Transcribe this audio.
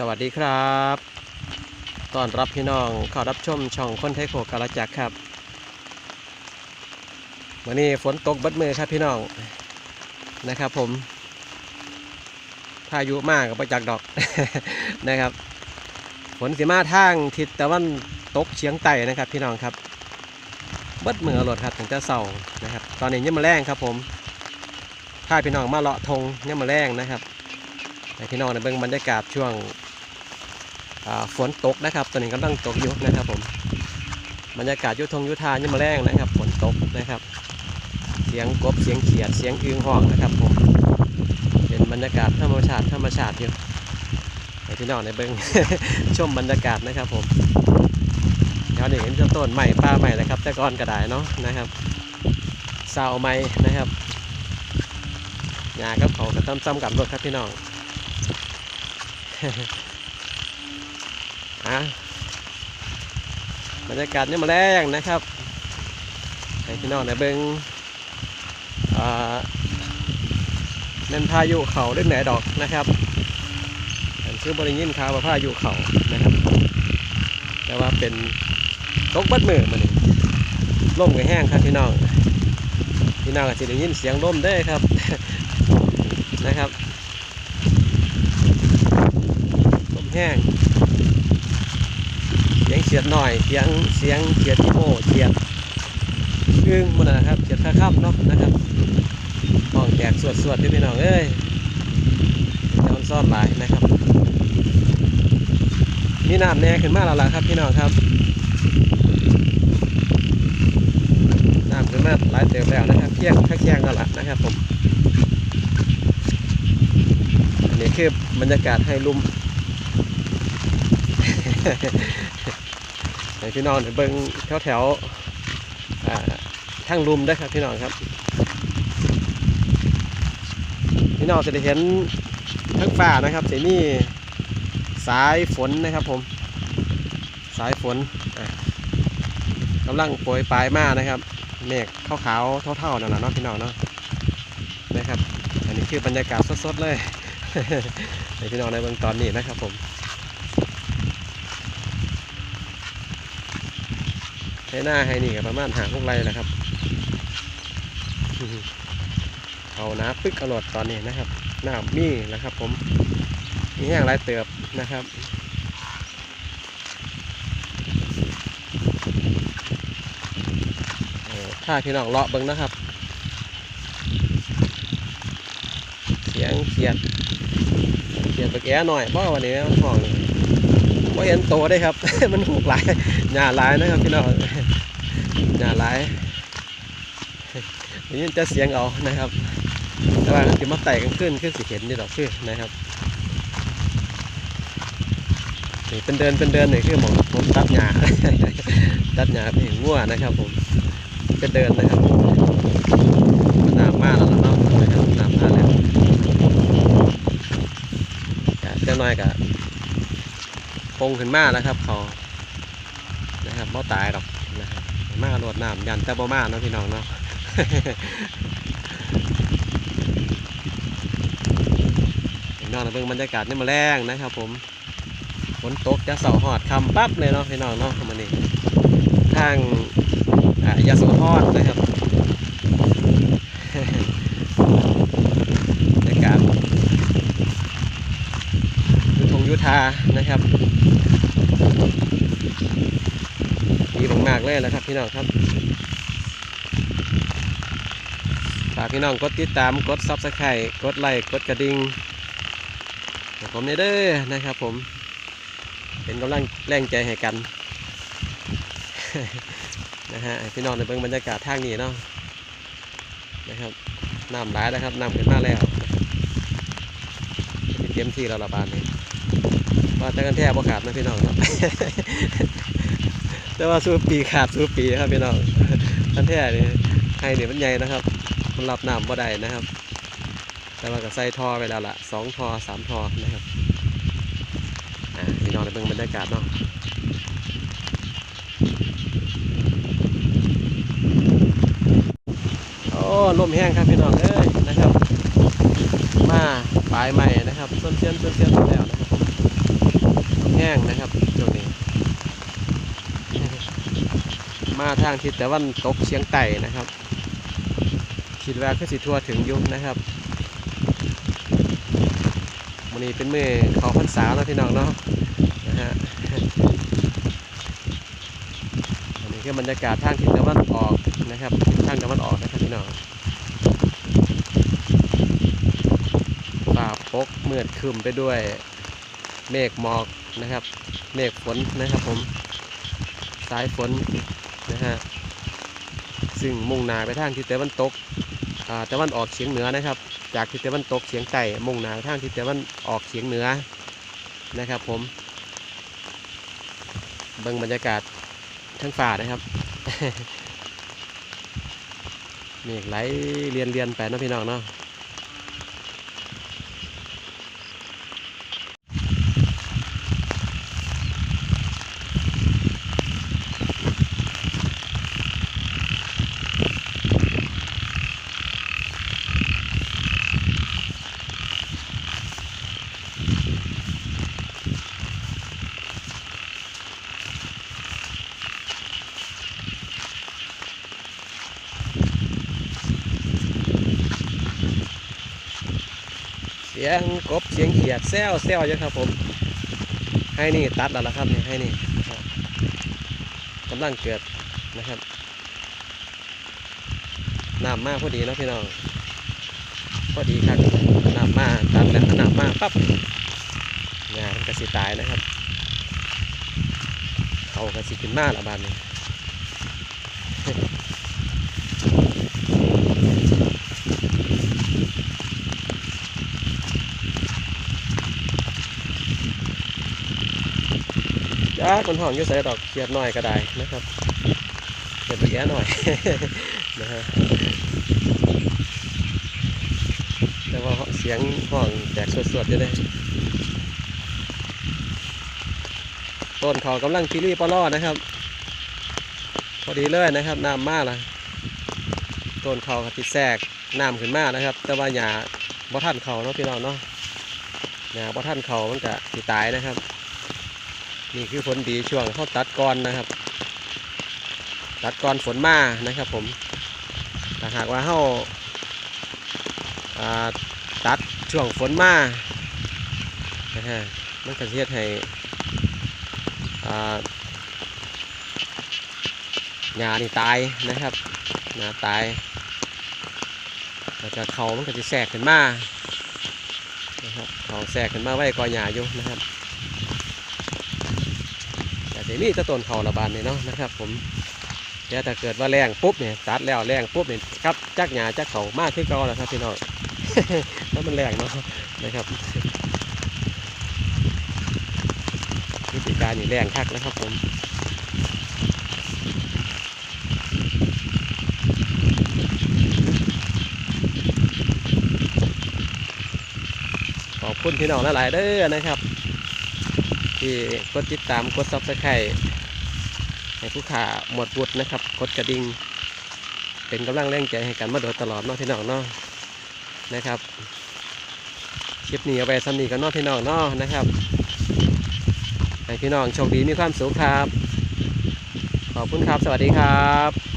สวัสดีครับต้อนรับพี่น้องเข้ารับชมช่องคนไทยโขกกาลจักครับวันนี้ฝนตกบัดมือครับพี่น้องนะครับ ผมพายุมากกับประจักดอกนะครับ ฝนสีมาทางทิศตะวันตกเฉียงใต้นะครับ พี่น้องครับบัดมือรถครับถึงจะเศร้านะครับ ตอนนี้ยังมาแรงครับ ผมพาพี่น้องมาเลาะทงยังมาแรงนะครับพี่น้องในเบื้องบรรยากาศช่วง ฝนตกนะครับตอนนี้กำลังตกอยู่นะครับผมบรรยากาศยุทงยุทายังมาแรงนะครับฝนตกนะครับ เสียงกบเสียงเขียดเสียงอึงห้องนะครับผมเป็นบรรยากาศธรรมชาติธรรมชาติอยู่ให้พี่น้องในเบื้องชมบรรยากาศนะครับผมเดี๋ยวนี้เห็นจะต้นใหม่ป้าใหม่เลยครับ แต่ก่อนก็ได้เนาะนะครับเสาใหม่นะครับหญ้ากับเขาก็ต้ำกับรถครับพี่น้อง อะบรรยากาศนี่มาแรงนะครับให้พี่น้องในเบิงเน้นพายุเขาเรื่องไหนดอกนะครับอันคือบริยินข่าว่าพายุเขานะครับ แต่ว่าเป็นตกบัดมือมันนี่ล่มก็แห้งครับพี่น้องพี่น้องก็จะได้ยินเสียงล่มได้ครับนะครับลมแห้ง เสียดหน่อยเสียงเสียงเฉียดที่โม่เฉียดอึ้งมันนะครับเฉียดข้าค่ำเนาะนะครับห้องแจกสวดสวดที่พี่น้องเอ้ยแต่มันซ่อนหลายนะครับ มีน้ำแน่ขึ้นมาแล้วล่ะครับพี่น้องครับน้ำขึ้นมาหลายเติมแล้วนะครับเที่ยงข้าเที่ยงแล้วล่ะนะครับผมอันนี้คือบรรยากาศให้ลุ่ม ให้พี่น้องเบิ่งแถวแถวๆอ่าทางลุ่มได้ครับพี่น้องครับ พี่น้องจะได้เห็นทั้งฟ้านะครับจะมีสายฝนนะครับผม สายฝนกำลังโปรยปลายมานะครับ เมฆขาวๆเท่าๆนั่นแหละเนาะพี่น้องเนาะนะครับ อันนี้คือบรรยากาศสดๆเลยให้พี่น้องในเบื้องตอนนี้นะครับผม ให้หน้าให้นี่กับประมาณหาพวกไรแหละครับเอาน้ำปึ๊กอรดตอนนี้นะครับน้ำมีนะครับ ผมมีแห้งไรเติบนะครับถ้าพี่น้องเลาะเบิ้งนะครับ เสียงเขียดเขียนตะแกหน่อยเพราะวันนี้มันห้องว่าเห็นโตได้ครับ มันหูกหลายหญ้าหลายนะครับพี่น้อง หญ้าหลายได้ยินจะเสียงเอานะครับ แต่ว่าคือมาไต่กันขึ้นขึ้นสิเห็นนี่ดอกคือนะครับนี่เป็นเดินเป็นเดินนี่คือหมอผมตัดหญ้าตัดหญ้าไปงัวนะครับ ผมเป็นเดินนะครับน้ำมาแล้วเนาะนะครับน้ำมาแล้วก็เจ้าน้อยก็คงขึ้นมาแล้วครับเขานะครับบ่ตายหรอกนะครับ มาโดดน้ำยันแต่บ่มาเนาะพี่น้องเนาะพี่น้องเบิ่งบรรยากาศนี่มาแรงนะครับ ผมฝนตกจะเสาหอดคำปั๊บเลยเนาะพี่น้องเนาะมันนี่ทางอ่ายาโสธรนะครับบรรยากาศยุทงยุทานะครับากเลยนะครับ พี่น้องครับฝากพี่น้องกดติดตามกดซับสไครต์กดไลค์กดกระดิ่งผมเนี่ยเด้อนะครับผม เป็นกำลังแรงใจให้กันนะฮะพี่น้องในเบื้องบรรยากาศทางนี้เนาะนะครับน้ำหลายแล้วครับน้ำขึ้นมาแล้วเตรียมที่เราระบาดเลยว่าแต่กันแท้บ่ขาดนะพี่น้องเนาะ แต่ว่าสู้ปีขาดสู้ปีครับพี่น้องกันแท้นี่ให้เนี่ยมันใหญ่นะครับ มันรับน้ำบ่ได้นะครับ แต่ว่าก็ใส่ท่อไปแล้วล่ะสองท่อสามท่อนะครับอ่าพี่น้องในเบิ่งบรรยากาศเนาะโอ้ลมแห้งครับพี่น้องเอ้ยนะครับ มาปลายใหม่นะครับส้นเชียนส้นเชียนแล้วนะครับแห้งนะครับช่วงนี้ มาทางทิศตะวันตกเฉียงใต้นะครับ คิดว่าคือสิทั่วถึงยุคนะครับวันนี้เป็นมือเขาพรรษาเนาะพี่น้องเนาะนะฮะอันนี้คือบรรยากาศทางทิศตะวันออกนะครับทางตะวันออกนะครับพี่น้องฝ่าปกเมืดคึมไปด้วยเมฆหมอกนะครับ เมฆฝนนะครับผม สายฝน นะฮะซึ่งมุ่งหน้าไปทางทิศตะวันตกอ่าตะวันออกเฉียงเหนือนะครับ จากทิศตะวันตกเฉียงใต้มุ่งหน้าไปทางทิศตะวันออกเฉียงเหนือนะครับ ผมเบิ่งบรรยากาศทั้งฝ่านะครับเมฆไหลเรียนเรียนๆไปนะพี่น้องเนาะ เสียงกบเสียงเขียดแซวแซวเยอะครับผม ให้นี่ตัดแล้วล่ะครับนี่ให้นี่กำลังเกิดนะครับน้ำมากพอดีนะพี่น้องพอดีครับน้ำมากตัดแล้วน้ำมากปั๊บงานกระสิตายนะครับ เขากระสิขึ้นมากละบานนี้ จ้าคนห้องยุ่ใส่ดอกเขียดหน่อยก็ได้นะครับเขียดไปแย่หน่อยนะฮะแต่ว่าเสียงห้องแตกสดๆจะได้ต้นเขากำลังพิรีปลอนะครับ พอดีเลยนะครับน้ำมากละต้นเขาก็ติดแทรกน้ำขึ้นมากนะครับ แต่ว่าหญ้าบ่ท่านเขาเนาะพี่น้องเนาะหญ้าบ่ท่านเขามันก็สิดตายนะครับ นี่คือผลดีช่วงเขาตัดก่อนนะครับ ตัดก่อนฝนมานะครับ ผมถ้าหากว่าเขาาตัดช่วงฝนมานะฮะมันก็จะเฮ็ดให้อ่าหญ้านี่ตายนะครับหญ้าตายแล้วก็เขามันก็จะแทรกขึ้นมานะครับเขาแทรกขึ้นมาไว้ก่อหญ้าอยู่นะครับ แต่นี้จะต้นเขาระบาดเนี่ยเนาะนะครับ ผมแต่ถ้าเกิดว่าแรงปุ๊บเนี่ยตัดแล้วแรงปุ๊บเนี่ยครับจักหญ้าจักเขามากขึ้นก่าแล้วครับพี่น้องแล้วมันแรงเนาะนะครับวิธีการนี่แรงคักนะครับผมขอบคุณพี่น้องหลายๆเด้อนะครับ ที่กดติดตามกดซับสไครต์ให้ผู้ขาหมดบุตรนะครับกดกระดิ่งเป็นกำลังแรงใจให้กันมาโดยตลอดเนาะพี่น้องเนาะนะครับคลิปนี้เอาไปสำนีกันเนาะพี่น้องเนาะนะครับให้พี่น้องโชคดีมีความสุขครับ ขอบคุณครับ สวัสดีครับ